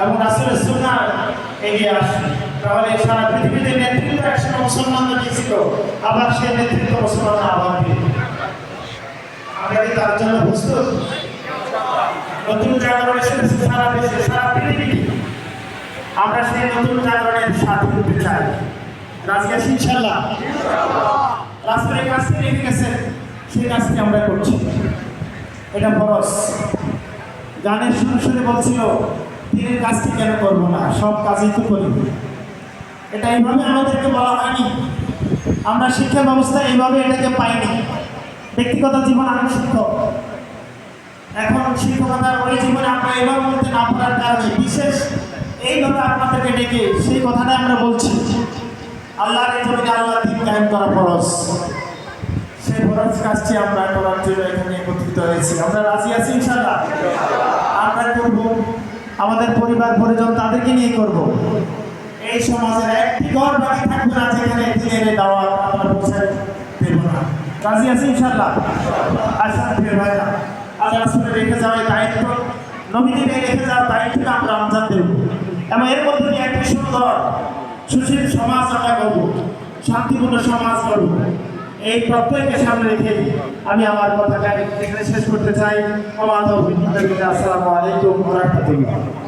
এবং রাসুলের সুন্না এগিয়ে আসে তাহলে সারা পৃথিবীতে নেতৃত্ব একসময় মুসলমানরা দিয়েছিল, আবার সেই নেতৃত্ব মুসলমানরা আবার দিল। আমরা কি তার জন্য প্রস্তুত? নতুন জাগরণ এসেছে সারা দেশে সারা পৃথিবী আমরা সেই নতুন জাগরণের সাথে দিতে চাই। রাজি আছি ইনশাল্লাহ রাসুলের কাছে রেখে গেছে সেই কাজটি আমরা করছি। এটা ফরস গানের শুরু শুরু বলছিল দিনের কাজটি কেন করব না? সব কাজই তো করি। এটা এইভাবে আমাদেরকে বলা হয়নি। আমরা শিক্ষা ব্যবস্থা এইভাবে এটাকে পাইনি। ব্যক্তিগত জীবন আমি শিক্ষক। এখন শিক্ষকতার ওই জীবনে আমরা এবার বলতে না পারার কারণে বিশেষ এইভাবে আপনাদেরকে ডেকে সেই কথাটা আমরা বলছি। আল্লাহর আল্লাহ দিন কায়েম করা ফরজ। সেই ফরজ কাজটি আমরা করার জন্য এখানে একত্রিত হয়েছি। আমরা রাজি আছি আমাদের পরিবার, পরিজন তাদেরকে নিয়ে করব। এই সমাজের একটি ঘর বাকি থাকবে না, যেখানে দিনের দাওয়াত আমরা পৌঁছে দেব না। রাজি আছি ইনশাল্লাহ আশা প্রিয় ভাইরা আল্লাহ রাসূলের রেখে যাওয়া দায়িত্ব নবীদের রেখে যাওয়ার দায়িত্বটা আমরা আমজাদ দেব। এবং এর মধ্যে দিয়ে একটি সুন্দর, সুশীল সমাজ আমরা করব শান্তিপূর্ণ সমাজ করব এই প্রত্যয়কে সামনে রেখে আমি আমার কথাটা এখানে শেষ করতে চাই। আমার আসসালামু আলাইকুম রাহমাতুল্লাহ।